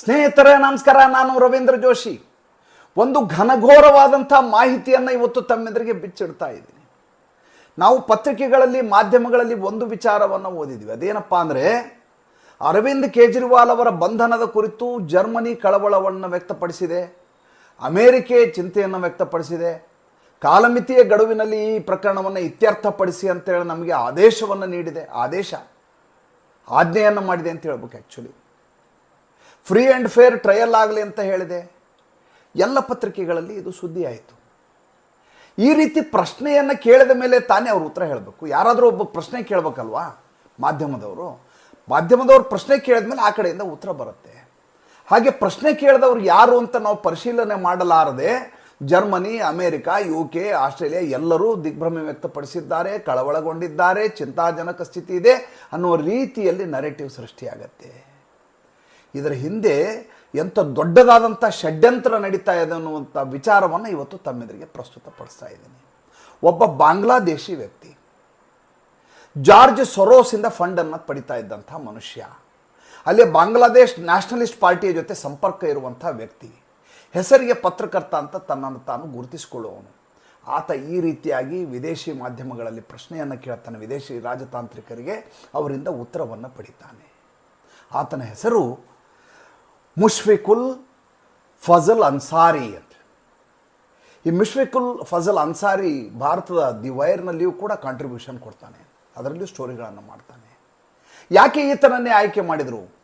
ಸ್ನೇಹಿತರೇ, ನಮಸ್ಕಾರ. ನಾನು ರವೀಂದ್ರ ಜೋಶಿ. ಒಂದು ಘನಘೋರವಾದಂಥ ಮಾಹಿತಿಯನ್ನು ಇವತ್ತು ತಮ್ಮೆದುರಿಗೆ ಬಿಚ್ಚಿಡ್ತಾ ಇದ್ದೀನಿ. ನಾವು ಪತ್ರಿಕೆಗಳಲ್ಲಿ, ಮಾಧ್ಯಮಗಳಲ್ಲಿ ಒಂದು ವಿಚಾರವನ್ನು ಓದಿದ್ವಿ ಅದೇನಪ್ಪ ಅಂದರೆ, ಅರವಿಂದ್ ಕೇಜ್ರಿವಾಲ್ ಅವರ ಬಂಧನದ ಕುರಿತು ಜರ್ಮನಿ ಕಳವಳವನ್ನು ವ್ಯಕ್ತಪಡಿಸಿದೆ, ಅಮೇರಿಕೆ ಚಿಂತೆಯನ್ನು ವ್ಯಕ್ತಪಡಿಸಿದೆ, ಕಾಲಮಿತಿಯ ಗಡುವಿನಲ್ಲಿ ಈ ಪ್ರಕರಣವನ್ನು ಇತ್ಯರ್ಥಪಡಿಸಿ ಅಂತೇಳಿ ನಮಗೆ ಆದೇಶವನ್ನು ನೀಡಿದೆ. ಆದೇಶ ಆಜ್ಞೆಯನ್ನು ಮಾಡಿದೆ ಅಂತ ಹೇಳ್ಬೇಕು actually free and fair trial ಆಗಲಿ ಅಂತ ಹೇಳಿದೆ. ಎಲ್ಲ ಪತ್ರಿಕೆಗಳಲ್ಲಿ ಇದು ಸುದ್ದಿ ಆಯಿತು. ಈ ರೀತಿ ಪ್ರಶ್ನೆಯನ್ನು ಕೇಳಿದ ಮೇಲೆ ತಾನೇ ಅವರು ಉತ್ತರ ಹೇಳಬೇಕು. ಯಾರಾದರೂ ಒಬ್ಬ ಪ್ರಶ್ನೆ ಕೇಳಬೇಕಲ್ವಾ? ಮಾಧ್ಯಮದವರು. ಮಾಧ್ಯಮದವ್ರು ಪ್ರಶ್ನೆ ಕೇಳಿದ ಮೇಲೆ ಆ ಕಡೆಯಿಂದ ಉತ್ತರ ಬರುತ್ತೆ. ಹಾಗೆ ಪ್ರಶ್ನೆ ಕೇಳಿದವರು ಯಾರು ಅಂತ ನಾವು ಪರಿಶೀಲನೆ ಮಾಡಲಾರದೆ Germany, America U K Australia ಎಲ್ಲರೂ ದಿಗ್ಭ್ರಮೆ ವ್ಯಕ್ತಪಡಿಸಿದ್ದಾರೆ, ಕಳವಳಗೊಂಡಿದ್ದಾರೆ, ಚಿಂತಾಜನಕ ಸ್ಥಿತಿ ಇದೆ ಅನ್ನುವ ರೀತಿಯಲ್ಲಿ ನರೇಟಿವ್ ಸೃಷ್ಟಿಯಾಗತ್ತೆ. ಇದರ ಹಿಂದೆ ಎಂಥ ದೊಡ್ಡದಾದಂಥ ಷಡ್ಯಂತ್ರ ನಡೀತಾ ಇದೆ ಅನ್ನುವಂಥ ವಿಚಾರವನ್ನು ಇವತ್ತು ತಮ್ಮೆದುರಿಗೆ ಪ್ರಸ್ತುತಪಡಿಸ್ತಾ ಇದ್ದೀನಿ. ಒಬ್ಬ ಬಾಂಗ್ಲಾದೇಶಿ ವ್ಯಕ್ತಿ ಜಾರ್ಜ್ ಸೊರೋಸಿಂದ ಫಂಡನ್ನು ಪಡಿತಾ ಇದ್ದಂಥ ಮನುಷ್ಯ. ಅಲ್ಲಿ ಬಾಂಗ್ಲಾದೇಶ್ ನ್ಯಾಷನಲಿಸ್ಟ್ ಪಾರ್ಟಿಯ ಜೊತೆ ಸಂಪರ್ಕ ಇರುವಂಥ ವ್ಯಕ್ತಿ. ಹೆಸರಿಗೆ ಪತ್ರಕರ್ತ ಅಂತ ತನ್ನನ್ನು ತಾನು ಗುರುತಿಸಿಕೊಳ್ಳುವವನು. ಆತ ಈ ರೀತಿಯಾಗಿ ವಿದೇಶಿ ಮಾಧ್ಯಮಗಳಲ್ಲಿ ಪ್ರಶ್ನೆಯನ್ನು ಕೇಳ್ತಾನೆ. ವಿದೇಶಿ ರಾಜತಾಂತ್ರಿಕರಿಗೆ ಅವರಿಂದ ಉತ್ತರವನ್ನು ಪಡಿತಾನೆ. ಆತನ ಹೆಸರು ಮುಷ್ಫಿಕುಲ್ ಫಜಲ್ ಅನ್ಸಾರಿ ಅಂತ. ಈ ಮುಷ್ಫಿಕುಲ್ ಫಜಲ್ ಅನ್ಸಾರಿ ಭಾರತದ ದಿ ವೈರ್ನಲ್ಲಿಯೂ ಕೂಡ ಕಾಂಟ್ರಿಬ್ಯೂಷನ್ ಕೊಡ್ತಾನೆ. ಅದರಲ್ಲಿಯೂ ಸ್ಟೋರಿಗಳನ್ನು ಮಾಡ್ತಾನೆ. ಯಾಕೆ ಈತನನ್ನೇ ಆಯ್ಕೆ ಮಾಡಿದರು?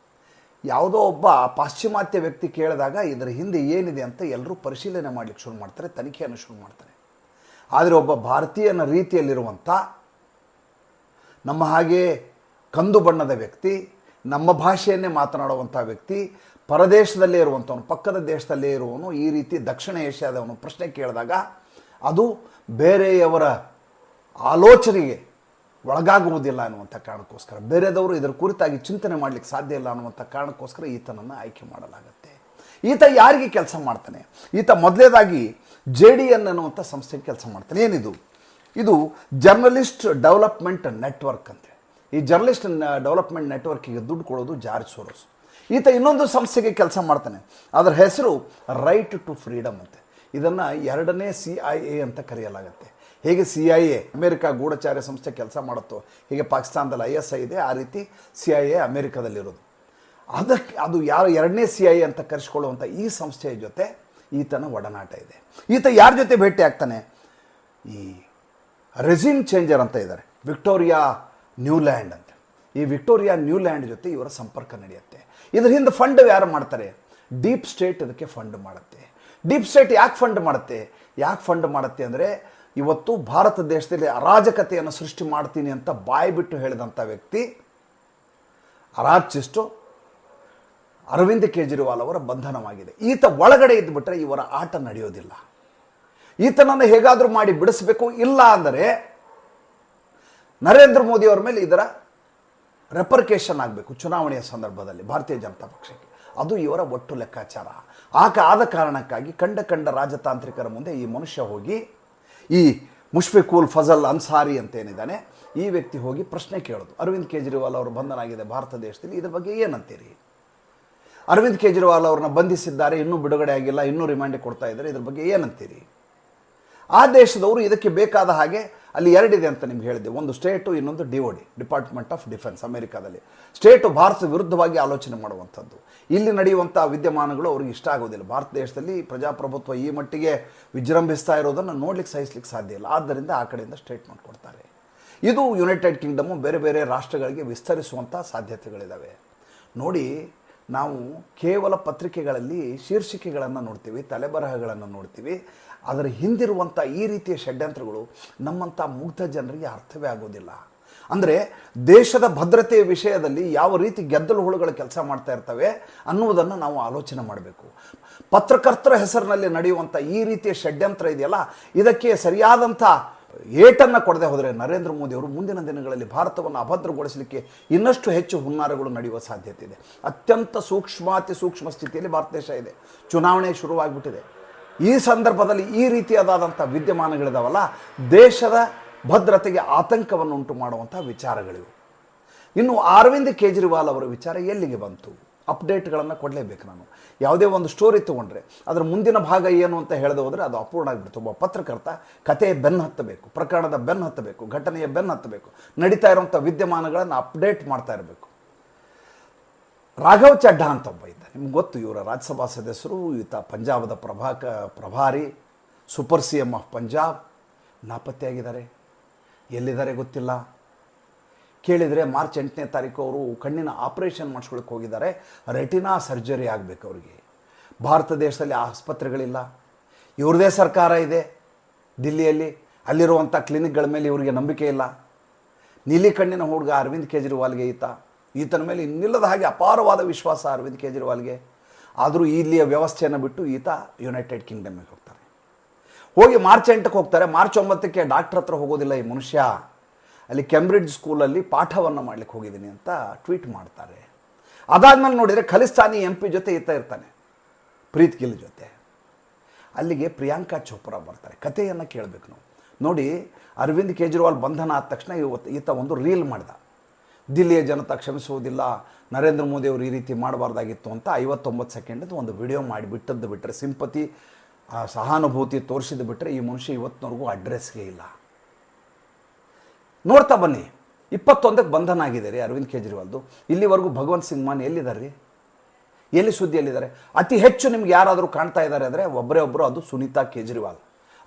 ಯಾವುದೋ ಒಬ್ಬ ಪಾಶ್ಚಿಮಾತ್ಯ ವ್ಯಕ್ತಿ ಕೇಳಿದಾಗ ಇದರ ಹಿಂದೆ ಏನಿದೆ ಅಂತ ಎಲ್ಲರೂ ಪರಿಶೀಲನೆ ಮಾಡಲಿಕ್ಕೆ ಶುರು ಮಾಡ್ತಾರೆ, ತನಿಖೆಯನ್ನು ಶುರು ಮಾಡ್ತಾರೆ. ಆದರೆ ಒಬ್ಬ ಭಾರತೀಯನ ರೀತಿಯಲ್ಲಿರುವಂಥ ನಮ್ಮ ಹಾಗೆ ಕಂದು ಬಣ್ಣದ ವ್ಯಕ್ತಿ ನಮ್ಮ ಭಾಷೆಯನ್ನೇ ಮಾತನಾಡುವಂಥ ವ್ಯಕ್ತಿ ಪರದೇಶದಲ್ಲೇ ಇರುವಂಥವನು, ಪಕ್ಕದ ದೇಶದಲ್ಲೇ ಇರುವವನು, ಈ ರೀತಿ ದಕ್ಷಿಣ ಏಷ್ಯಾದವನು ಪ್ರಶ್ನೆ ಕೇಳಿದಾಗ, ಅದು ಬೇರೆಯವರ ಆಲೋಚನೆಗೆ ಒಳಗಾಗುವುದಿಲ್ಲ ಅನ್ನುವಂಥ ಕಾರಣಕ್ಕೋಸ್ಕರ, ಬೇರೆದವರು ಇದರ ಕುರಿತಾಗಿ ಚಿಂತನೆ ಮಾಡಲಿಕ್ಕೆ ಸಾಧ್ಯ ಇಲ್ಲ ಅನ್ನುವಂಥ ಕಾರಣಕ್ಕೋಸ್ಕರ ಈತನನ್ನು ಆಯ್ಕೆ ಮಾಡಲಾಗುತ್ತೆ. ಈತ ಯಾರಿಗೆ ಕೆಲಸ ಮಾಡ್ತಾನೆ? ಈತ ಮೊದಲೇದಾಗಿ ಜೆ ಡಿ ಎನ್ ಅನ್ನುವಂಥ ಸಂಸ್ಥೆಗೆ ಕೆಲಸ ಮಾಡ್ತಾನೆ. ಏನಿದು? ಇದು ಜರ್ನಲಿಸ್ಟ್ ಡೆವಲಪ್ಮೆಂಟ್ ನೆಟ್ವರ್ಕ್ ಅಂತೆ ಈ ಜರ್ನಲಿಸ್ಟ್ ಡೆವಲಪ್ಮೆಂಟ್ ನೆಟ್ವರ್ಕಿಗೆ ದುಡ್ಡು ಕೊಡೋದು ಜಾರ್ಜ್ ಸೋರೋಸ್. ಈತ ಇನ್ನೊಂದು ಸಂಸ್ಥೆಗೆ ಕೆಲಸ ಮಾಡ್ತಾನೆ. ಅದರ ಹೆಸರು ರೈಟ್ ಟು ಫ್ರೀಡಮ್ ಅಂತೆ. ಇದನ್ನು ಎರಡನೇ ಸಿ ಐ ಎ ಅಂತ ಕರೆಯಲಾಗುತ್ತೆ. ಹೇಗೆ ಸಿ ಐ ಎ ಅಮೆರಿಕ ಗೂಢಚಾರ್ಯ ಸಂಸ್ಥೆ ಕೆಲಸ ಮಾಡುತ್ತೋ, ಹೀಗೆ ಪಾಕಿಸ್ತಾನದಲ್ಲಿ ಐ ಎಸ್ ಐ ಇದೆ, ಆ ರೀತಿ ಸಿ ಐ ಎ ಅಮೆರಿಕದಲ್ಲಿರೋದು. ಅದಕ್ಕೆ ಅದು ಯಾರು ಎರಡನೇ ಸಿ ಐ ಅಂತ ಕರೆಸ್ಕೊಳ್ಳುವಂಥ ಈ ಸಂಸ್ಥೆಯ ಜೊತೆ ಈತನ ಒಡನಾಟ ಇದೆ. ಈತ ಯಾರ ಜೊತೆ ಭೇಟಿ ಆಗ್ತಾನೆ? ಈ ರೆಸಿಮ್ ಚೇಂಜರ್ ಅಂತ ಇದ್ದಾರೆ. ವಿಕ್ಟೋರಿಯಾ ನ್ಯೂಲ್ಯಾಂಡ್ ಅಂತ. ಈ ವಿಕ್ಟೋರಿಯಾ ನ್ಯೂಲ್ಯಾಂಡ್ ಜೊತೆ ಇವರ ಸಂಪರ್ಕ ನಡೆಯುತ್ತೆ. ಇದರ ಹಿಂದೆ ಫಂಡ್ ಯಾರು ಮಾಡ್ತಾರೆ? ಡೀಪ್ ಸ್ಟೇಟ್ ಅದಕ್ಕೆ ಫಂಡ್ ಮಾಡುತ್ತೆ. ಡೀಪ್ ಸ್ಟೇಟ್ ಯಾಕೆ ಫಂಡ್ ಮಾಡುತ್ತೆ? ಯಾಕೆ ಫಂಡ್ ಮಾಡುತ್ತೆ ಅಂದರೆ ಇವತ್ತು ಭಾರತ ದೇಶದಲ್ಲಿ ಅರಾಜಕತೆಯನ್ನು ಸೃಷ್ಟಿ ಮಾಡ್ತೀನಿ ಅಂತ ಬಾಯಿ ಬಿಟ್ಟು ಹೇಳಿದಂಥ ವ್ಯಕ್ತಿ ಅರಾಚಿಸ್ಟು ಅರವಿಂದ್ ಕೇಜ್ರಿವಾಲ್ ಅವರ ಬಂಧನವಾಗಿದೆ. ಈತ ಒಳಗಡೆ ಇದ್ದುಬಿಟ್ರೆ ಇವರ ಆಟ ನಡೆಯೋದಿಲ್ಲ. ಈತನನ್ನು ಹೇಗಾದರೂ ಮಾಡಿ ಬಿಡಿಸಬೇಕು. ಇಲ್ಲ ಅಂದರೆ ನರೇಂದ್ರ ಮೋದಿ ಅವರ ಮೇಲೆ ಇದರ ರೆಪರ್ಕೇಷನ್ ಆಗಬೇಕು ಚುನಾವಣೆಯ ಸಂದರ್ಭದಲ್ಲಿ ಭಾರತೀಯ ಜನತಾ ಪಕ್ಷಕ್ಕೆ. ಅದು ಇವರ ಒಟ್ಟು ಲೆಕ್ಕಾಚಾರ. ಆಗ ಆದ ಕಾರಣಕ್ಕಾಗಿ ಕಂಡ ಕಂಡ ರಾಜತಾಂತ್ರಿಕರ ಮುಂದೆ ಈ ಮನುಷ್ಯ ಹೋಗಿ, ಈ ಮುಷ್ಫಿಕುಲ್ ಫಜಲ್ ಅನ್ಸಾರಿ ಅಂತ ಏನಿದ್ದಾನೆ ಈ ವ್ಯಕ್ತಿ ಹೋಗಿ ಪ್ರಶ್ನೆ ಕೇಳೋದು. ಅರವಿಂದ್ ಕೇಜ್ರಿವಾಲ್ ಅವರು ಬಂಧನ ಆಗಿದೆ ಭಾರತ ದೇಶದಲ್ಲಿ ಇದ್ರ ಬಗ್ಗೆ ಏನಂತೀರಿ? ಅರವಿಂದ್ ಕೇಜ್ರಿವಾಲ್ ಅವ್ರನ್ನ ಬಂಧಿಸಿದ್ದಾರೆ, ಇನ್ನೂ ಬಿಡುಗಡೆ ಆಗಿಲ್ಲ, ಇನ್ನೂ ರಿಮಾಂಡ್ ಕೊಡ್ತಾ ಇದ್ದಾರೆ, ಇದ್ರ ಬಗ್ಗೆ ಏನಂತೀರಿ? ಆ ದೇಶದವರು ಇದಕ್ಕೆ ಬೇಕಾದ ಹಾಗೆ ಅಲ್ಲಿ ಎರಡಿದೆ ಅಂತ ನಿಮ್ಗೆ ಹೇಳಿದೆ ಒಂದು ಸ್ಟೇಟು, ಇನ್ನೊಂದು D O D department of defence ಅಮೆರಿಕಾದಲ್ಲಿ. ಸ್ಟೇಟು ಭಾರತ ವಿರುದ್ಧವಾಗಿ ಆಲೋಚನೆ ಮಾಡುವಂಥದ್ದು. ಇಲ್ಲಿ ನಡೆಯುವಂಥ ವಿದ್ಯಮಾನಗಳು ಅವ್ರಿಗೆ ಇಷ್ಟ ಆಗೋದಿಲ್ಲ. ಭಾರತ ದೇಶದಲ್ಲಿ ಪ್ರಜಾಪ್ರಭುತ್ವ ಈ ಮಟ್ಟಿಗೆ ವಿಜೃಂಭಿಸ್ತಾ ಇರೋದನ್ನು ನೋಡ್ಲಿಕ್ಕೆ, ಸಹಿಸ್ಲಿಕ್ಕೆ ಸಾಧ್ಯ ಇಲ್ಲ. ಆದ್ದರಿಂದ ಆ ಕಡೆಯಿಂದ ಸ್ಟೇಟ್ಮೆಂಟ್ ಕೊಡ್ತಾರೆ ಇದು ಯುನೈಟೆಡ್ ಕಿಂಗ್ಡಮು, ಬೇರೆ ಬೇರೆ ರಾಷ್ಟ್ರಗಳಿಗೆ ವಿಸ್ತರಿಸುವಂಥ ಸಾಧ್ಯತೆಗಳಿದ್ದಾವೆ ನೋಡಿ, ನಾವು ಕೇವಲ ಪತ್ರಿಕೆಗಳಲ್ಲಿ ಶೀರ್ಷಿಕೆಗಳನ್ನು ನೋಡ್ತೀವಿ, ತಲೆಬರಹಗಳನ್ನು ನೋಡ್ತೀವಿ. ಅದರ ಹಿಂದಿರುವಂಥ ಈ ರೀತಿಯ ಷಡ್ಯಂತ್ರಗಳು ನಮ್ಮಂಥ ಮುಗ್ಧ ಜನರಿಗೆ ಅರ್ಥವೇ ಆಗೋದಿಲ್ಲ. ಅಂದರೆ ದೇಶದ ಭದ್ರತೆಯ ವಿಷಯದಲ್ಲಿ ಯಾವ ರೀತಿ ಗೆದ್ದಲು ಹುಳುಗಳು ಕೆಲಸ ಮಾಡ್ತಾ ಇರ್ತವೆ ಅನ್ನುವುದನ್ನು ನಾವು ಆಲೋಚನೆ ಮಾಡಬೇಕು. ಪತ್ರಕರ್ತರ ಹೆಸರಿನಲ್ಲಿ ನಡೆಯುವಂಥ ಈ ರೀತಿಯ ಷಡ್ಯಂತ್ರ ಇದೆಯಲ್ಲ, ಇದಕ್ಕೆ ಸರಿಯಾದಂಥ ಏಟನ್ನು ಕೊಡದೆ ಹೋದರೆ ನರೇಂದ್ರ ಮೋದಿ ಅವರು ಮುಂದಿನ ದಿನಗಳಲ್ಲಿ ಭಾರತವನ್ನು ಅಭದ್ರಗೊಳಿಸಲಿಕ್ಕೆ ಇನ್ನಷ್ಟು ಹೆಚ್ಚು ಹುನ್ನಾರಗಳು ನಡೆಯುವ ಸಾಧ್ಯತೆ ಇದೆ. ಅತ್ಯಂತ ಸೂಕ್ಷ್ಮಾತಿ ಸೂಕ್ಷ್ಮ ಸ್ಥಿತಿಯಲ್ಲಿ ಭಾರತ ದೇಶ ಇದೆ. ಚುನಾವಣೆ ಶುರುವಾಗ್ಬಿಟ್ಟಿದೆ. ಈ ಸಂದರ್ಭದಲ್ಲಿ ಈ ರೀತಿಯಾದಂಥ ವಿದ್ಯಮಾನಗಳಿದಾವಲ್ಲ, ದೇಶದ ಭದ್ರತೆಗೆ ಆತಂಕವನ್ನು ಉಂಟು ಮಾಡುವಂಥ ವಿಚಾರಗಳಿವೆ. ಇನ್ನು ಅರವಿಂದ್ ಕೇಜ್ರಿವಾಲ್ ಅವರ ವಿಚಾರ ಎಲ್ಲಿಗೆ ಬಂತು? ಅಪ್ಡೇಟ್ಗಳನ್ನು ಕೊಡಲೇಬೇಕು ನಾನು. ಯಾವುದೇ ಒಂದು ಸ್ಟೋರಿ ತೊಗೊಂಡ್ರೆ, ಅದರ ಮುಂದಿನ ಭಾಗ ಏನು ಅಂತ ಹೇಳದೆ ಹೋದರೆ ಅದು ಅಪೂರ್ಣ ಆಗಿಬಿಡ್ತು. ಒಬ್ಬ ಪತ್ರಕರ್ತ ಕಥೆಯ ಬೆನ್ನು ಹತ್ತಬೇಕು, ಪ್ರಕರಣದ ಬೆನ್ನು ಹತ್ತಬೇಕು, ಘಟನೆಯ ಬೆನ್ನು ಹತ್ತಬೇಕು, ನಡೀತಾ ಇರುವಂಥ ವಿದ್ಯಮಾನಗಳನ್ನು ಅಪ್ಡೇಟ್ ಮಾಡ್ತಾ ಇರಬೇಕು. ರಾಘವ್ ಚಡ್ಡಾ ಅಂತ ಒಬ್ಬ ಇದ್ದ ನಿಮ್ಗೆ ಗೊತ್ತು, ಇವರ ರಾಜ್ಯಸಭಾ ಸದಸ್ಯರು, ಈತ ಪಂಜಾಬದ ಪ್ರಭಾಕ, ಪ್ರಭಾರಿ, super C M of Punjab. ನಾಪತ್ತೆಯಾಗಿದ್ದಾರೆ. ಎಲ್ಲಿದ್ದಾರೆ ಗೊತ್ತಿಲ್ಲ. ಕೇಳಿದರೆ ಮಾರ್ಚ್ ಎಂಟನೇ ತಾರೀಕು ಅವರು ಕಣ್ಣಿನ ಆಪರೇಷನ್ ಮಾಡಿಸ್ಕೊಳಕ್ಕೆ ಹೋಗಿದ್ದಾರೆ. ರೆಟಿನಾ ಸರ್ಜರಿ ಆಗಬೇಕು ಅವರಿಗೆ. ಭಾರತ ದೇಶದಲ್ಲಿ ಆಸ್ಪತ್ರೆಗಳಿಲ್ಲ. ಇವ್ರದೇ ಸರ್ಕಾರ ಇದೆ ದಿಲ್ಲಿಯಲ್ಲಿ. ಅಲ್ಲಿರುವಂಥ ಕ್ಲಿನಿಕ್ಗಳ ಮೇಲೆ ಇವರಿಗೆ ನಂಬಿಕೆ ಇಲ್ಲ. ನೀಲಿ ಕಣ್ಣಿನ ಹುಡುಗ ಅರವಿಂದ್ ಕೇಜ್ರಿವಾಲ್ಗೆ ಈತ ಈತನ ಮೇಲೆ ಇನ್ನಿಲ್ಲದ ಹಾಗೆ ಅಪಾರವಾದ ವಿಶ್ವಾಸ ಅರವಿಂದ್ ಕೇಜ್ರಿವಾಲ್ಗೆ. ಆದರೂ ಇಲ್ಲಿಯ ವ್ಯವಸ್ಥೆಯನ್ನು ಬಿಟ್ಟು ಈತ ಯುನೈಟೆಡ್ ಕಿಂಗ್ಡಮ್ಗೆ ಹೋಗ್ತಾರೆ. ಹೋಗಿ ಮಾರ್ಚ್ ಎಂಟಕ್ಕೆ ಹೋಗ್ತಾರೆ. ಮಾರ್ಚ್ ಒಂಬತ್ತಕ್ಕೆ ಡಾಕ್ಟರ್ ಹತ್ರ ಹೋಗೋದಿಲ್ಲ ಈ ಮನುಷ್ಯ. ಅಲ್ಲಿ ಕೆಂಬ್ರಿಡ್ಜ್ ಸ್ಕೂಲಲ್ಲಿ ಪಾಠವನ್ನು ಮಾಡ್ಲಿಕ್ಕೆ ಹೋಗಿದ್ದೀನಿ ಅಂತ ಟ್ವೀಟ್ ಮಾಡ್ತಾರೆ. ಅದಾದ್ಮೇಲೆ ನೋಡಿದರೆ ಖಲಿಸ್ತಾನಿ ಎಂ ಪಿ ಜೊತೆ ಈತ ಇರ್ತಾನೆ. ಪ್ರೀತ್ ಗಿಲ್ ಜೊತೆ. ಅಲ್ಲಿಗೆ ಪ್ರಿಯಾಂಕಾ ಚೋಪ್ರಾ ಬರ್ತಾರೆ. ಕಥೆಯನ್ನು ಕೇಳಬೇಕು ನಾವು. ನೋಡಿ, ಅರವಿಂದ್ ಕೇಜ್ರಿವಾಲ್ ಬಂಧನ ಆದ ತಕ್ಷಣ ಈತ ಒಂದು ರೀಲ್ ಮಾಡಿದ. ದಿಲ್ಲಿಯ ಜನತಾ ಕ್ಷಮಿಸುವುದಿಲ್ಲ. ನರೇಂದ್ರ ಮೋದಿ ಅವರು ಈ ರೀತಿ ಮಾಡಬಾರ್ದಾಗಿತ್ತು ಅಂತ ಐವತ್ತೊಂಬತ್ತು ಸೆಕೆಂಡದ್ದು ಒಂದು ವಿಡಿಯೋ ಮಾಡಿ ಬಿಟ್ಟದ್ದು ಬಿಟ್ಟರೆ ಸಿಂಪತಿ ಸಹಾನುಭೂತಿ ತೋರಿಸಿದ್ದು ಬಿಟ್ಟರೆ ಈ ಮನುಷ್ಯ ಇವತ್ತಿನವರೆಗೂ ಅಡ್ರೆಸ್ಗೆ ಇಲ್ಲ. ನೋಡ್ತಾ ಬನ್ನಿ. ಇಪ್ಪತ್ತೊಂದಕ್ಕೆ ಬಂಧನ ಆಗಿದೆ ರೀ ಅರವಿಂದ್ ಕೇಜ್ರಿವಾಲ್ದು. ಇಲ್ಲಿವರೆಗೂ ಭಗವಂತ್ ಸಿಂಗ್ ಮಾನ್ ಎಲ್ಲಿದ್ದಾರೆ ರೀ? ಎಲ್ಲಿ ಸುದ್ದಿಯಲ್ಲಿದ್ದಾರೆ? ಅತಿ ಹೆಚ್ಚು ನಿಮ್ಗೆ ಯಾರಾದರೂ ಕಾಣ್ತಾ ಇದ್ದಾರೆ ಅಂದರೆ ಒಬ್ಬರೇ ಒಬ್ಬರು ಅದು ಸುನೀತಾ ಕೇಜ್ರಿವಾಲ್.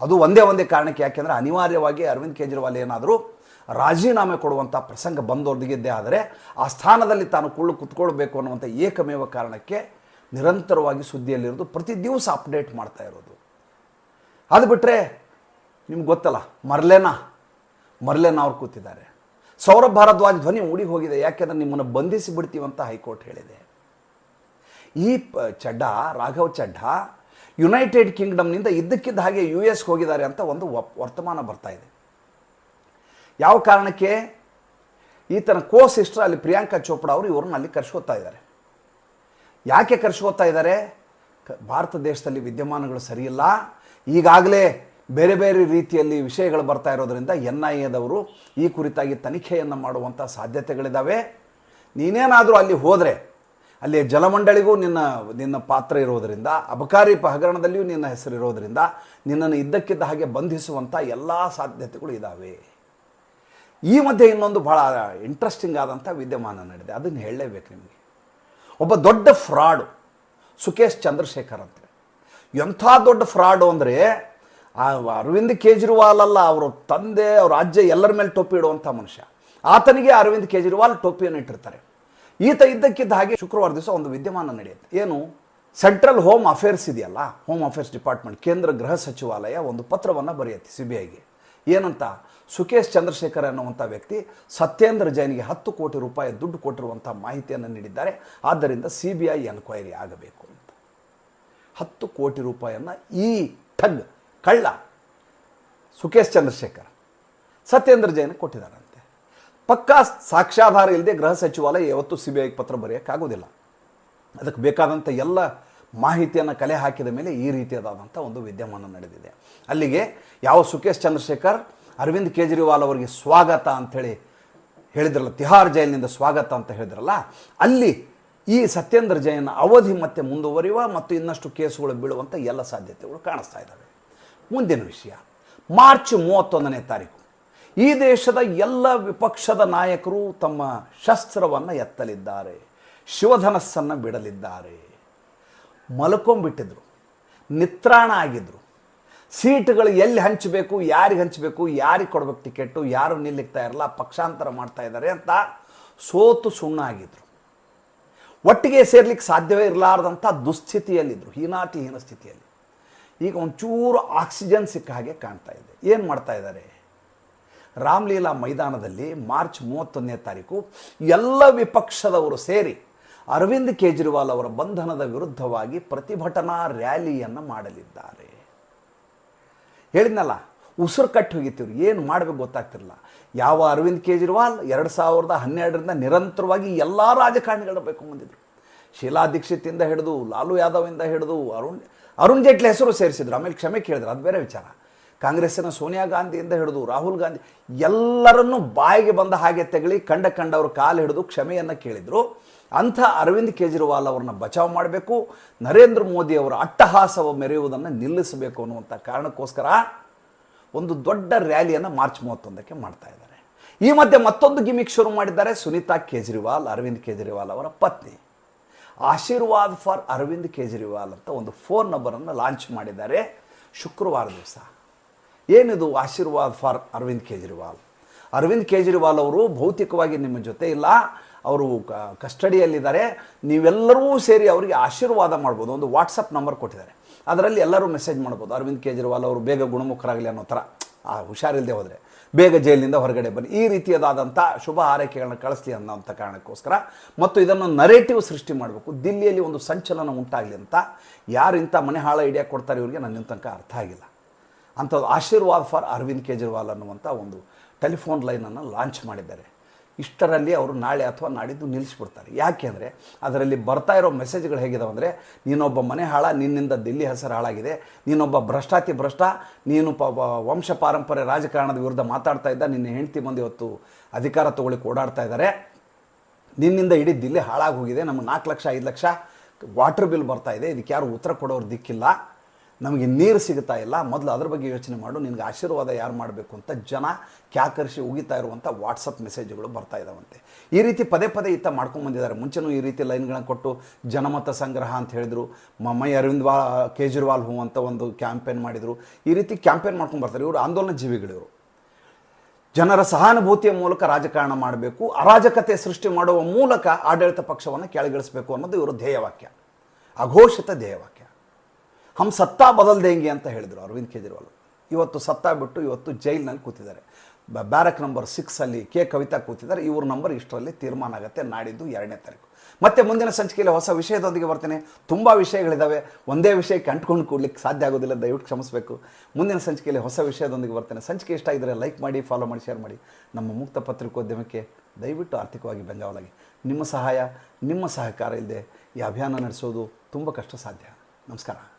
ಅದು ಒಂದೇ ಒಂದೇ ಕಾರಣಕ್ಕೆ ಯಾಕೆಂದರೆ ಅನಿವಾರ್ಯವಾಗಿ ಅರವಿಂದ್ ಕೇಜ್ರಿವಾಲ್ ಏನಾದರೂ ರಾಜೀನಾಮೆ ಕೊಡುವಂಥ ಪ್ರಸಂಗ ಬಂದೊದಗಿದ್ದೇ ಆದರೆ ಆ ಸ್ಥಾನದಲ್ಲಿ ತಾನು ಕುಳ್ಳು ಕುತ್ಕೊಳ್ಬೇಕು ಅನ್ನುವಂಥ ಏಕಮೇವ ಕಾರಣಕ್ಕೆ ನಿರಂತರವಾಗಿ ಸುದ್ದಿಯಲ್ಲಿರೋದು ಪ್ರತಿ ದಿವಸ ಅಪ್ಡೇಟ್ ಮಾಡ್ತಾ ಇರೋದು. ಅದು ಬಿಟ್ಟರೆ ನಿಮ್ಗೆ ಗೊತ್ತಲ್ಲ, ಮರ್ಲೆನಾ ಮರ್ಲೆನಾ ಅವ್ರು ಕೂತಿದ್ದಾರೆ. ಸೌರಭ್ ಭಾರದ್ವಾಜ್ ಧ್ವನಿ ಮೂಡಿ ಹೋಗಿದೆ ಯಾಕೆಂದರೆ ನಿಮ್ಮನ್ನು ಬಂಧಿಸಿ ಬಿಡ್ತೀವಂತ ಹೈಕೋರ್ಟ್ ಹೇಳಿದೆ. ಈ ಪ ಚಡ್ಡಾ, ರಾಘವ್ ಚಡ್ಡ ಯುನೈಟೆಡ್ ಕಿಂಗ್ಡಮ್ನಿಂದ ಇದ್ದಕ್ಕಿದ್ದ ಹಾಗೆ ಯು ಎಸ್ಗೆ ಹೋಗಿದ್ದಾರೆ ಅಂತ ಒಂದು ವರ್ತಮಾನ ಬರ್ತಾ ಇದೆ. ಯಾವ ಕಾರಣಕ್ಕೆ? ಈತನ ಕೋ ಸಿಸ್ಟರ್ ಅಲ್ಲಿ ಪ್ರಿಯಾಂಕಾ ಚೋಪ್ರಾ ಅವರು ಇವ್ರನ್ನ ಅಲ್ಲಿ ಕರ್ಸ್ಕೋತಾ ಇದ್ದಾರೆ. ಯಾಕೆ ಕರ್ಸ್ಕೋತಾ ಇದ್ದಾರೆ? ಭಾರತ ದೇಶದಲ್ಲಿ ವಿದ್ಯಮಾನಗಳು ಸರಿಯಿಲ್ಲ. ಈಗಾಗಲೇ ಬೇರೆ ಬೇರೆ ರೀತಿಯಲ್ಲಿ ವಿಷಯಗಳು ಬರ್ತಾ ಇರೋದರಿಂದ ಎನ್ ಐ ಎದವರು ಈ ಕುರಿತಾಗಿ ತನಿಖೆಯನ್ನು ಮಾಡುವಂಥ ಸಾಧ್ಯತೆಗಳಿದ್ದಾವೆ ನೀನೇನಾದರೂ ಅಲ್ಲಿ ಹೋದರೆ, ಅಲ್ಲಿ ಜಲಮಂಡಳಿಗೂ ನಿನ್ನ ನಿನ್ನ ಪಾತ್ರ ಇರೋದರಿಂದ, ಅಬಕಾರಿ ಪಹಗರಣದಲ್ಲಿಯೂ ಹಗರಣದಲ್ಲಿಯೂ ನಿನ್ನ ಹೆಸರು ಇರೋದರಿಂದ ನಿನ್ನನ್ನು ಇದ್ದಕ್ಕಿದ್ದ ಹಾಗೆ ಬಂಧಿಸುವಂಥ ಎಲ್ಲ ಸಾಧ್ಯತೆಗಳು ಇದ್ದಾವೆ ಈ ಮಧ್ಯೆ ಇನ್ನೊಂದು ಭಾಳ ಇಂಟ್ರೆಸ್ಟಿಂಗ್ ಆದಂಥ ವಿದ್ಯಮಾನ ನಡೆದಿದೆ ಅದನ್ನು ಹೇಳಲೇಬೇಕು ನಿಮಗೆ. ಒಬ್ಬ ದೊಡ್ಡ ಫ್ರಾಡು, ಸುಕೇಶ್ ಚಂದ್ರಶೇಖರ್ ಅಂತ. ಎಂಥ ದೊಡ್ಡ ಫ್ರಾಡು ಅಂದರೆ ಅರವಿಂದ್ ಕೇಜ್ರಿವಾಲ್ ಅಲ್ಲ, ಅವರು ತಂದೆ, ಅವ್ರ ರಾಜ್ಯ ಎಲ್ಲರ ಮೇಲೆ ಟೋಪಿ ಇಡುವಂಥ ಮನುಷ್ಯ. ಆತನಿಗೆ ಅರವಿಂದ್ ಕೇಜ್ರಿವಾಲ್ ಟೋಪಿಯನ್ನು ಇಟ್ಟಿರ್ತಾರೆ. ಈತ ಇದ್ದಕ್ಕಿದ್ದ ಹಾಗೆ ಶುಕ್ರವಾರ ದಿವಸ ಒಂದು ವಿದ್ಯಮಾನ ನಡೆಯುತ್ತೆ. ಏನು? ಸೆಂಟ್ರಲ್ ಹೋಮ್ ಅಫೇರ್ಸ್ ಇದೆಯಲ್ಲ, ಹೋಮ್ ಅಫೇರ್ಸ್ ಡಿಪಾರ್ಟ್ಮೆಂಟ್, ಕೇಂದ್ರ ಗೃಹ ಸಚಿವಾಲಯ ಒಂದು ಪತ್ರವನ್ನು ಬರೆಯುತ್ತೆ ಸಿ ಬಿ ಐಗೆ ಏನಂತ? ಸುಕೇಶ್ ಚಂದ್ರಶೇಖರ್ ಅನ್ನುವಂಥ ವ್ಯಕ್ತಿ ಸತ್ಯೇಂದ್ರ ಜೈನ್ಗೆ ಹತ್ತು ಕೋಟಿ ರೂಪಾಯಿ ದುಡ್ಡು ಕೊಟ್ಟಿರುವಂಥ ಮಾಹಿತಿಯನ್ನು ನೀಡಿದ್ದಾರೆ. ಆದ್ದರಿಂದ ಸಿ ಬಿ ಐ ಎನ್ಕ್ವೈರಿ ಆಗಬೇಕು ಅಂತ. ಹತ್ತು ಕೋಟಿ ರೂಪಾಯಿಯನ್ನು ಈ ಠಗ್, ಕಳ್ಳ ಸುಕೇಶ್ ಚಂದ್ರಶೇಖರ್ ಸತ್ಯೇಂದ್ರ ಜೈನ್ ಕೊಟ್ಟಿದ್ದಾರಂತೆ. ಪಕ್ಕಾ ಸಾಕ್ಷ್ಯಾಧಾರ ಇಲ್ಲದೆ ಗೃಹ ಸಚಿವಾಲಯ ಯಾವತ್ತೂ ಸಿ ಬಿ ಐಗೆ ಪತ್ರ ಬರೆಯೋಕ್ಕಾಗೋದಿಲ್ಲ. ಅದಕ್ಕೆ ಬೇಕಾದಂಥ ಎಲ್ಲ ಮಾಹಿತಿಯನ್ನು ಕಲೆ ಹಾಕಿದ ಮೇಲೆ ಈ ರೀತಿಯಾದಂಥ ಒಂದು ವಿದ್ಯಮಾನ ನಡೆದಿದೆ. ಅಲ್ಲಿಗೆ ಯಾವ ಸುಖೇಶ್ ಚಂದ್ರಶೇಖರ್, ಅರವಿಂದ್ ಕೇಜ್ರಿವಾಲ್ ಅವರಿಗೆ ಸ್ವಾಗತ ಅಂಥೇಳಿ ಹೇಳಿದ್ರಲ್ಲ, ತಿಹಾರ್ ಜೈಲಿನಿಂದ ಸ್ವಾಗತ ಅಂತ ಹೇಳಿದ್ರಲ್ಲ, ಅಲ್ಲಿ ಈ ಸತ್ಯೇಂದ್ರ ಜೈನ ಅವಧಿ ಮತ್ತೆ ಮುಂದುವರಿಯುವ ಮತ್ತು ಇನ್ನಷ್ಟು ಕೇಸುಗಳು ಬೀಳುವಂಥ ಎಲ್ಲ ಸಾಧ್ಯತೆಗಳು ಕಾಣಿಸ್ತಾ ಇದ್ದಾವೆ. ಮುಂದಿನ ವಿಷಯ, ಮಾರ್ಚ್ ಮೂವತ್ತೊಂದನೇ ತಾರೀಕು. ಈ ದೇಶದ ಎಲ್ಲ ವಿಪಕ್ಷದ ನಾಯಕರು ತಮ್ಮ ಶಸ್ತ್ರವನ್ನು ಎತ್ತಲಿದ್ದಾರೆ, ಶಿವಧನಸ್ಸನ್ನು ಬಿಡಲಿದ್ದಾರೆ. ಮಲ್ಕೊಂಡ್ಬಿಟ್ಟಿದ್ರು. ನಿತ್ರಾಣ ಆಗಿದ್ರು. ಸೀಟ್ಗಳು ಎಲ್ಲಿ ಹಂಚಬೇಕು, ಯಾರಿಗೆ ಹಂಚಬೇಕು, ಯಾರಿಗೆ ಕೊಡ್ಬೇಕು ಟಿಕೆಟು, ಯಾರು ನಿಲ್ಲಿಕ್ತಾ ಇರಲ್ಲ, ಪಕ್ಷಾಂತರ ಮಾಡ್ತಾ ಇದ್ದಾರೆ ಅಂತ ಸೋತು ಸುಣ್ಣ ಆಗಿದ್ರು ಒಟ್ಟಿಗೆ ಸೇರ್ಲಿಕ್ಕೆ ಸಾಧ್ಯವೇ ಇರಲಾರ್ದಂಥ ದುಸ್ಥಿತಿಯಲ್ಲಿದ್ದರು ಹೀನಾತಿ ಹೀನ ಸ್ಥಿತಿಯಲ್ಲಿ. ಈಗ ಒಂಚೂರು ಆಕ್ಸಿಜನ್ ಸಿಕ್ಕ ಹಾಗೆ ಕಾಣ್ತಾ ಇದೆ. ಏನು ಮಾಡ್ತಾ ಇದ್ದಾರೆ? ರಾಮಲೀಲಾ ಮೈದಾನದಲ್ಲಿ ಮಾರ್ಚ್ ಮೂವತ್ತೊಂದನೇ ತಾರೀಕು ಎಲ್ಲ ವಿಪಕ್ಷದವರು ಸೇರಿ ಅರವಿಂದ್ ಕೇಜ್ರಿವಾಲ್ ಅವರ ಬಂಧನದ ವಿರುದ್ಧವಾಗಿ ಪ್ರತಿಭಟನಾ ರ್ಯಾಲಿಯನ್ನು ಮಾಡಲಿದ್ದಾರೆ. ಹೇಳಿದ್ನಲ್ಲ, ಉಸಿರು ಕಟ್ಟಿ ಹೋಗಿತ್ತೀವ್ರಿ ಏನು ಮಾಡಬೇಕು ಗೊತ್ತಾಗ್ತಿರಲಿಲ್ಲ. ಯಾವ ಅರವಿಂದ್ ಕೇಜ್ರಿವಾಲ್ ಎರಡು ಸಾವಿರದ ಹನ್ನೆರಡರಿಂದ ನಿರಂತರವಾಗಿ ಎಲ್ಲ ರಾಜಕಾರಣಿಗಳ ಬೇಕು ಬಂದಿದ್ರು ಶೀಲಾ ದೀಕ್ಷಿತಿಂದ ಹಿಡಿದು ಲಾಲು ಯಾದವಿಂದ ಹಿಡಿದು ಅರುಣ್ ಅರುಣ್ ಜೇಟ್ಲಿ ಹೆಸರು ಸೇರಿಸಿದ್ರು. ಆಮೇಲೆ ಕ್ಷಮೆ ಕೇಳಿದ್ರು, ಅದು ಬೇರೆ ವಿಚಾರ. ಕಾಂಗ್ರೆಸ್ಸಿನ ಸೋನಿಯಾ ಗಾಂಧಿಯಿಂದ ಹಿಡಿದು ರಾಹುಲ್ ಗಾಂಧಿ ಎಲ್ಲರನ್ನೂ ಬಾಯಿಗೆ ಬಂದ ಹಾಗೆ ತೆಗಳಿ, ಕಂಡ ಕಂಡವರು ಕಾಲು ಹಿಡಿದು ಕ್ಷಮೆಯನ್ನು ಕೇಳಿದರು. ಅಂಥ ಅರವಿಂದ್ ಕೇಜ್ರಿವಾಲ್ ಅವ್ರನ್ನ ಬಚಾವ್ ಮಾಡಬೇಕು, ನರೇಂದ್ರ ಮೋದಿ ಅವರ ಅಟ್ಟಹಾಸವ ಮೆರೆಯುವುದನ್ನು ನಿಲ್ಲಿಸಬೇಕು ಅನ್ನುವಂಥ ಕಾರಣಕ್ಕೋಸ್ಕರ ಒಂದು ದೊಡ್ಡ ರ್ಯಾಲಿಯನ್ನು ಮಾರ್ಚ್ ಮೂವತ್ತೊಂದಕ್ಕೆ ಮಾಡ್ತಾ ಇದ್ದಾರೆ. ಈ ಮಧ್ಯೆ ಮತ್ತೊಂದು ಗಿಮಿಕ್ ಶುರು ಮಾಡಿದ್ದಾರೆ ಸುನೀತಾ ಕೇಜ್ರಿವಾಲ್, ಅರವಿಂದ್ ಕೇಜ್ರಿವಾಲ್ ಅವರ ಪತ್ನಿ. ಆಶೀರ್ವಾದ್ ಫಾರ್ ಅರವಿಂದ್ ಕೇಜ್ರಿವಾಲ್ ಅಂತ ಒಂದು ಫೋನ್ ನಂಬರನ್ನು ಲಾಂಚ್ ಮಾಡಿದ್ದಾರೆ ಶುಕ್ರವಾರ ದಿವಸ. ಏನಿದು ಆಶೀರ್ವಾದ್ ಫಾರ್ ಅರವಿಂದ್ ಕೇಜ್ರಿವಾಲ್? ಅರವಿಂದ್ ಕೇಜ್ರಿವಾಲ್ ಅವರು ಭೌತಿಕವಾಗಿ ನಿಮ್ಮ ಜೊತೆ ಇಲ್ಲ ಅವರು ಕಸ್ಟಡಿಯಲ್ಲಿದ್ದಾರೆ. ನೀವೆಲ್ಲರೂ ಸೇರಿ ಅವರಿಗೆ ಆಶೀರ್ವಾದ ಮಾಡ್ಬೋದು. ಒಂದು ವಾಟ್ಸಪ್ ನಂಬರ್ ಕೊಟ್ಟಿದ್ದಾರೆ. ಅದರಲ್ಲಿ ಎಲ್ಲರೂ ಮೆಸೇಜ್ ಮಾಡ್ಬೋದು. ಅರವಿಂದ್ ಕೇಜ್ರಿವಾಲ್ ಅವರು ಬೇಗ ಗುಣಮುಖರಾಗಲಿ ಅನ್ನೋ ಥರ. ಆ ಹುಷಾರಿಲ್ಲದೆ ಹೋದರೆ. ಬೇಗ ಜೈಲಿನಿಂದ ಹೊರಗಡೆ ಬನ್ನಿ. ಈ ರೀತಿಯಾದಂಥ ಶುಭ ಹಾರೈಕೆಗಳನ್ನ ಕಳಿಸ್ಲಿ ಅನ್ನೋಂಥ ಕಾರಣಕ್ಕೋಸ್ಕರ. ಮತ್ತು ಇದನ್ನು ನರೇಟಿವ್ ಸೃಷ್ಟಿ ಮಾಡಬೇಕು. ದಿಲ್ಲಿಯಲ್ಲಿ ಒಂದು ಸಂಚಲನ ಉಂಟಾಗಲಿ ಅಂತ. ಯಾರು ಇಂಥ ಮನೆ ಹಾಳ ಐಡಿಯಾ ಕೊಡ್ತಾರೆ ಇವರಿಗೆ? ನನ್ನ ತನಕ ಅರ್ಥ ಆಗಿಲ್ಲ. ಅಂಥದ್ದು ಆಶೀರ್ವಾದ್ ಫಾರ್ ಅರವಿಂದ್ ಕೇಜ್ರಿವಾಲ್ ಅನ್ನುವಂಥ ಒಂದು ಟೆಲಿಫೋನ್ ಲೈನನ್ನು ಲಾಂಚ್ ಮಾಡಿದ್ದಾರೆ. ಇಷ್ಟರಲ್ಲಿ ಅವರು ನಾಳೆ ಅಥವಾ ನಾಡಿದ್ದು ನಿಲ್ಲಿಸ್ಬಿಡ್ತಾರೆ. ಯಾಕೆಂದರೆ ಅದರಲ್ಲಿ ಬರ್ತಾ ಇರೋ ಮೆಸೇಜ್ಗಳು ಹೇಗಿದಾವೆ ಅಂದರೆ, ನೀನೊಬ್ಬ ಮನೆ ಹಾಳ, ನಿನ್ನಿಂದ ದಿಲ್ಲಿ ಹೆಸರು ಹಾಳಾಗಿದೆ, ನೀನೊಬ್ಬ ಭ್ರಷ್ಟಾತಿ ಭ್ರಷ್ಟ, ನೀನು ಪ ವಂಶ ಪಾರಂಪರೆ ರಾಜಕಾರಣದ ವಿರುದ್ಧ ಮಾತಾಡ್ತಾ ಇದ್ದ, ನಿನ್ನ ಹೆಂಡತಿ ಮಂದಿ ಇವತ್ತು ಅಧಿಕಾರ ತಗೊಳ್ಳಿಕ್ಕೆ ಓಡಾಡ್ತಾ ಇದ್ದಾರೆ ನಿನ್ನಿಂದ ಇಡೀ ದಿಲ್ಲಿ ಹಾಳಾಗಿ ಹೋಗಿದೆ, ನಮಗೆ ನಾಲ್ಕು ಲಕ್ಷ, ಐದು ಲಕ್ಷ ವಾಟರ್ ಬಿಲ್ ಬರ್ತಾ ಇದೆ, ಇದಕ್ಕೆ ಯಾರು ಉತ್ತರ ಕೊಡೋರು ದಿಕ್ಕಿಲ್ಲ. ನಮಗೆ ನೀರು ಸಿಗ್ತಾ ಇಲ್ಲ, ಮೊದಲು ಅದ್ರ ಬಗ್ಗೆ ಯೋಚನೆ ಮಾಡು, ನಿನಗೆ ಆಶೀರ್ವಾದ ಯಾರು ಮಾಡಬೇಕು ಅಂತ ಜನ ಕ್ಯಾಕರಿಸಿ ಉಗಿತಾ ಇರುವಂಥ ವಾಟ್ಸಪ್ ಮೆಸೇಜ್ಗಳು ಬರ್ತಾ ಇದ್ದಾವಂತೆ ಈ ರೀತಿ ಪದೇ ಪದೇ ಇತ್ತ ಮಾಡ್ಕೊಂಡು ಬಂದಿದ್ದಾರೆ. ಮುಂಚೆನೂ ಈ ರೀತಿ ಲೈನ್ಗಳನ್ನ ಕೊಟ್ಟು ಜನಮತ ಸಂಗ್ರಹ ಅಂತ ಹೇಳಿದರು ಮೈ ಅರವಿಂದ್ ವಾ, ಕೇಜ್ರಿವಾಲ್ ಹೂ ಅಂತ ಒಂದು ಕ್ಯಾಂಪೇನ್ ಮಾಡಿದರು. ಈ ರೀತಿ ಕ್ಯಾಂಪೇನ್ ಮಾಡ್ಕೊಂಡು ಬರ್ತಾರೆ. ಇವರು ಆಂದೋಲನ ಜೀವಿಗಳಿವರು ಜನರ ಸಹಾನುಭೂತಿಯ ಮೂಲಕ ರಾಜಕಾರಣ ಮಾಡಬೇಕು, ಅರಾಜಕತೆ ಸೃಷ್ಟಿ ಮಾಡುವ ಮೂಲಕ ಆಡಳಿತ ಪಕ್ಷವನ್ನು ಕೆಳಗಿಳಿಸಬೇಕು ಅನ್ನೋದು ಇವರು ಧ್ಯೇಯವಾಕ್ಯ. ಅಘೋಷಿತ ಧ್ಯೇಯವಾಕ್ಯ. ಹಮ್ ಸತ್ತಾ ಬದಲ್ ದೇಂಗೆ ಅಂತ ಹೇಳಿದರು ಅರವಿಂದ್ ಕೇಜ್ರಿವಾಲ್ ಇವತ್ತು ಸತ್ತಾ ಬಿಟ್ಟು ಇವತ್ತು ಜೈಲಿನಲ್ಲಿ ಕೂತಿದ್ದಾರೆ. ಬ್ಯಾರಕ್ ನಂಬರ್ ಸಿಕ್ಸಲ್ಲಿ ಕೆ ಕವಿತಾ ಕೂತಿದ್ದಾರೆ. ಇವ್ರ ನಂಬರ್ ಇಷ್ಟರಲ್ಲಿ ತೀರ್ಮಾನ ಆಗುತ್ತೆ. ನಾಡಿದ್ದು ಎರಡನೇ ತಾರೀಕು. ಮತ್ತೆ ಮುಂದಿನ ಸಂಚಿಕೆಯಲ್ಲಿ ಹೊಸ ವಿಷಯದೊಂದಿಗೆ ಬರ್ತೇನೆ. ತುಂಬ ವಿಷಯಗಳಿದ್ದಾವೆ ಒಂದೇ ವಿಷಯಕ್ಕೆ ಅಂಟ್ಕೊಂಡು ಕೂಡ್ಲಿಕ್ಕೆ ಸಾಧ್ಯ ಆಗೋದಿಲ್ಲ. ದಯವಿಟ್ಟು ಕ್ಷಮಿಸಬೇಕು. ಮುಂದಿನ ಸಂಚಿಕೆಯಲ್ಲಿ ಹೊಸ ವಿಷಯದೊಂದಿಗೆ ಬರ್ತೇನೆ. ಸಂಚಿಕೆ ಇಷ್ಟ ಆಗಿದ್ರೆ ಲೈಕ್ ಮಾಡಿ ಫಾಲೋ ಮಾಡಿ ಶೇರ್ ಮಾಡಿ. ನಮ್ಮ ಮುಕ್ತ ಪತ್ರಿಕೋದ್ಯಮಕ್ಕೆ ದಯವಿಟ್ಟು ಆರ್ಥಿಕವಾಗಿ ಬೆಂಗಾವಲಾಗಿ ನಿಮ್ಮ ಸಹಾಯ, ನಿಮ್ಮ ಸಹಕಾರ ಇಲ್ಲದೆ ಈ ಅಭಿಯಾನ ನಡೆಸೋದು ತುಂಬ ಕಷ್ಟ ಸಾಧ್ಯ ನಮಸ್ಕಾರ.